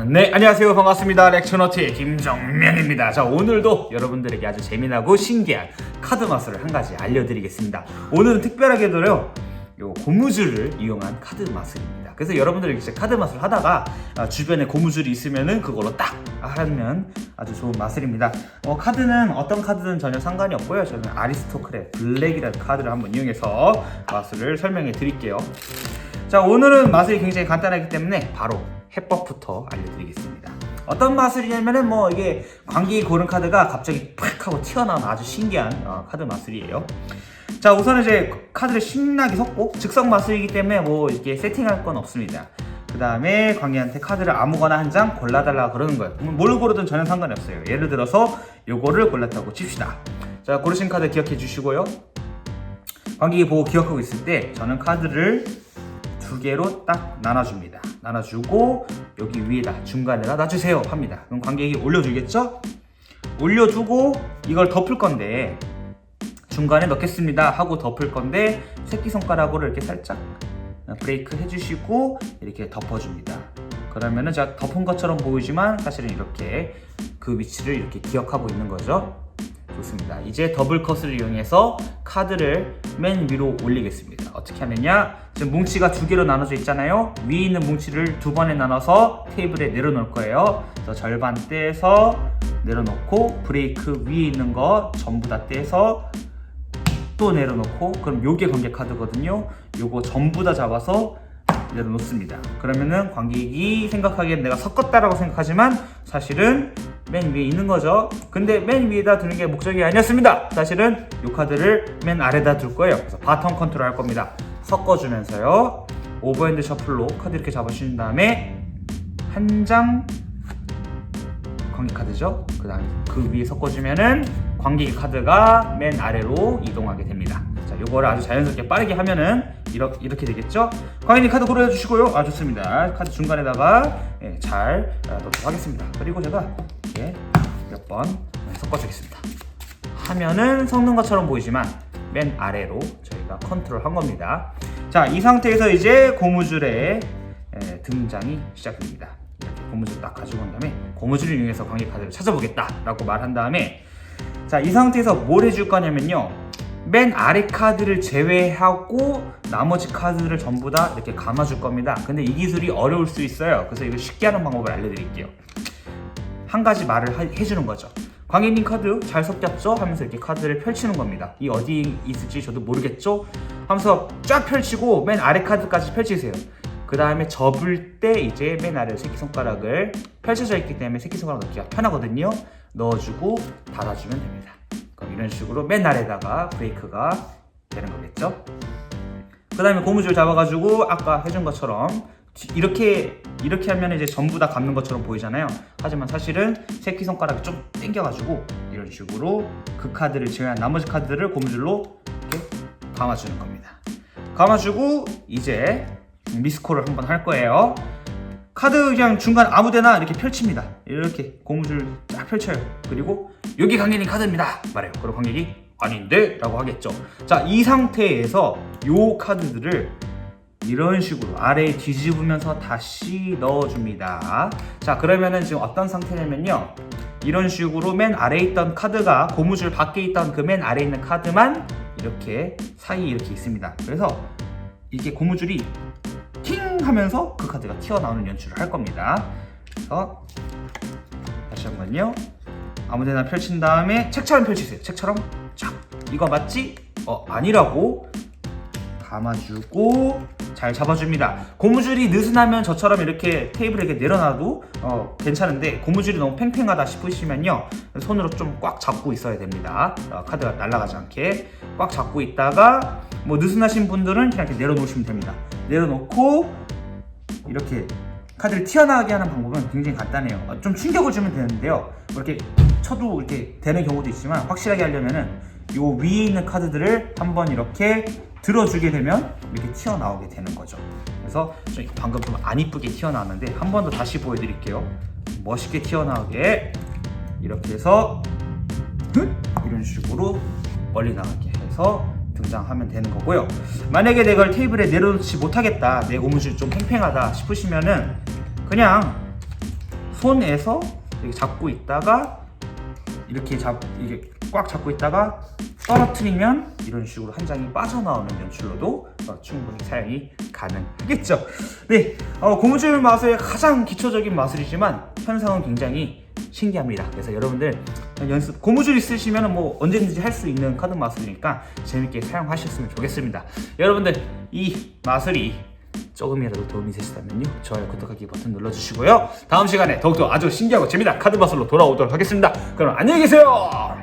네, 안녕하세요. 반갑습니다. 렉처너트의 김정명입니다. 자, 오늘도 여러분들에게 아주 재미나고 신기한 카드 마술을 한 가지 알려드리겠습니다. 오늘은 특별하게도요, 요 고무줄을 이용한 카드 마술입니다. 그래서 여러분들이 이제 카드 마술 하다가 아, 주변에 고무줄이 있으면은 그걸로 딱 하면 아주 좋은 마술입니다. 어, 카드는 어떤 카드든 전혀 상관이 없고요. 저는 아리스토크의 블랙이라는 카드를 한번 이용해서 마술을 설명해 드릴게요. 자 오늘은 마술이 굉장히 간단하기 때문에 바로 해법부터 알려드리겠습니다. 어떤 마술이냐면은 뭐 이게 광기 고른 카드가 갑자기 팍 하고 튀어나온 아주 신기한 어, 카드 마술이에요. 자 우선 이제 카드를 신나게 섞고 즉석 마술이기 때문에 뭐 이렇게 세팅할 건 없습니다. 그 다음에 광희한테 카드를 아무거나 한 장 골라달라 그러는 거예요. 뭐뭘 고르든 전혀 상관이 없어요. 예를 들어서 요거를 골랐다고 칩시다. 자 고르신 카드 기억해 주시고요. 관객이 보고 기억하고 있을 때 저는 카드를 두 개로 딱 나눠줍니다. 나눠주고 여기 위에다 중간에다 놔주세요 합니다. 그럼 관객이 올려주겠죠? 올려주고 이걸 덮을 건데 중간에 넣겠습니다 하고 덮을 건데 새끼손가락으로 이렇게 살짝 브레이크 해주시고 이렇게 덮어줍니다. 그러면은 제가 덮은 것처럼 보이지만 사실은 이렇게 그 위치를 이렇게 기억하고 있는 거죠. 좋습니다. 이제 더블 컷을 이용해서 카드를 맨 위로 올리겠습니다. 어떻게 하느냐? 지금 뭉치가 두 개로 나눠져 있잖아요. 위에 있는 뭉치를 두 번에 나눠서 테이블에 내려놓을 거예요. 그래서 절반 떼서 내려놓고 브레이크 위에 있는 거 전부 다 떼서 또 내려놓고 그럼 요게 관계 카드거든요. 요거 전부 다 잡아서 내려놓습니다. 그러면은 관객이 생각하기엔 내가 섞었다라고 생각하지만 사실은 맨 위에 있는 거죠. 근데 맨 위에다 두는 게 목적이 아니었습니다. 사실은 이 카드를 맨 아래다 둘 거예요. 그래서 바텀 컨트롤 할 겁니다. 섞어주면서요. 오버핸드 셔플로 카드 이렇게 잡아주신 다음에 한 장 관객 카드죠. 그 다음에 그 위에 섞어주면은 관객 카드가 맨 아래로 이동하게 됩니다. 자, 요거를 아주 자연스럽게 빠르게 하면은 이렇게, 이렇게 되겠죠? 광인이 카드 고르해주시고요. 아, 좋습니다. 카드 중간에다가 예, 잘 아, 넣도록 하겠습니다. 그리고 제가 이렇게 몇 번 섞어주겠습니다. 하면은 섞는 것처럼 보이지만 맨 아래로 저희가 컨트롤 한 겁니다. 자, 이 상태에서 이제 고무줄의 예, 등장이 시작됩니다. 고무줄 딱 가지고 온 다음에 고무줄을 이용해서 관계 카드를 찾아보겠다라고 말한 다음에 자, 이 상태에서 뭘 해줄 거냐면요. 맨 아래 카드를 제외하고 나머지 카드를 전부 다 이렇게 감아줄 겁니다. 근데 이 기술이 어려울 수 있어요. 그래서 이거 쉽게 하는 방법을 알려드릴게요. 한 가지 말을 하- 해주는 거죠. 광희님 카드 잘 섞였죠? 하면서 이렇게 카드를 펼치는 겁니다. 이 어디 있을지 저도 모르겠죠? 하면서 쫙 펼치고 맨 아래 카드까지 펼치세요. 그 다음에 접을 때 이제 맨 아래 새끼손가락을 펼쳐져 있기 때문에 새끼손가락 넣기가 편하거든요. 넣어주고 닫아주면 됩니다. 이런 식으로 맨 아래다가 브레이크가 되는 거겠죠? 그 다음에 고무줄 잡아가지고 아까 해준 것처럼 뒤- 이렇게 이렇게 하면 이제 전부 다 감는 것처럼 보이잖아요. 하지만 사실은 새끼 손가락이 좀 당겨가지고 이런 식으로 그 카드를 제외한 나머지 카드를 고무줄로 이렇게 감아주는 겁니다. 감아주고 이제 미스콜을 한번 할 거예요. 카드 그냥 중간 아무데나 이렇게 펼칩니다. 이렇게 고무줄 쫙 펼쳐요. 그리고 여기 관객님 카드입니다. 말해요. 그리고 관객이 아닌데? 라고 하겠죠. 자, 이 상태에서 요 카드들을 이런 식으로 아래에 뒤집으면서 다시 넣어줍니다. 자, 그러면은 지금 어떤 상태냐면요. 이런 식으로 맨 아래에 있던 카드가 고무줄 밖에 있던 그 맨 아래에 있는 카드만 이렇게 사이에 이렇게 있습니다. 그래서 이게 고무줄이 팅 하면서 그 카드가 튀어나오는 연출을 할 겁니다. 그래서 다시 한 번요. 아무데나 펼친 다음에 책처럼 펼치세요. 책처럼 쫙. 이거 맞지? 어 아니라고 감아주고 잘 잡아줍니다. 고무줄이 느슨하면 저처럼 이렇게 테이블에 이렇게 내려놔도 어, 괜찮은데 고무줄이 너무 팽팽하다 싶으시면요 손으로 좀 꽉 잡고 있어야 됩니다. 어, 카드가 날아가지 않게 꽉 잡고 있다가 뭐 느슨하신 분들은 그냥 이렇게 내려놓으시면 됩니다. 내려놓고 이렇게 카드를 튀어나가게 하는 방법은 굉장히 간단해요. 어, 좀 충격을 주면 되는데요. 뭐 이렇게 쳐도 이렇게 되는 경우도 있지만 확실하게 하려면은 요 위에 있는 카드들을 한번 이렇게 들어주게 되면 이렇게 튀어나오게 되는 거죠. 그래서 좀 방금 좀 안 이쁘게 튀어나왔는데 한 번 더 다시 보여드릴게요. 멋있게 튀어나오게 이렇게 해서 흑! 이런 식으로 멀리 나가게 해서 등장하면 되는 거고요. 만약에 내가 이걸 테이블에 내려놓지 못하겠다, 내 고무줄 좀 팽팽하다 싶으시면은 그냥 손에서 이렇게 잡고 있다가 이렇게 잡 이게 꽉 잡고 있다가 떨어뜨리면 이런 식으로 한 장이 빠져나오는 연출로도 어, 충분히 사용이 가능하겠죠. 네, 어, 고무줄 마술의 가장 기초적인 마술이지만 현상은 굉장히 신기합니다. 그래서 여러분들 연습 고무줄 있으시면 뭐 언제든지 할 수 있는 카드 마술이니까 재밌게 사용하셨으면 좋겠습니다. 여러분들 이 마술이 조금이라도 도움이 되시다면요 좋아요 구독하기 버튼 눌러주시고요 다음 시간에 더욱더 아주 신기하고 재미난 카드 마술로 돌아오도록 하겠습니다 그럼 안녕히 계세요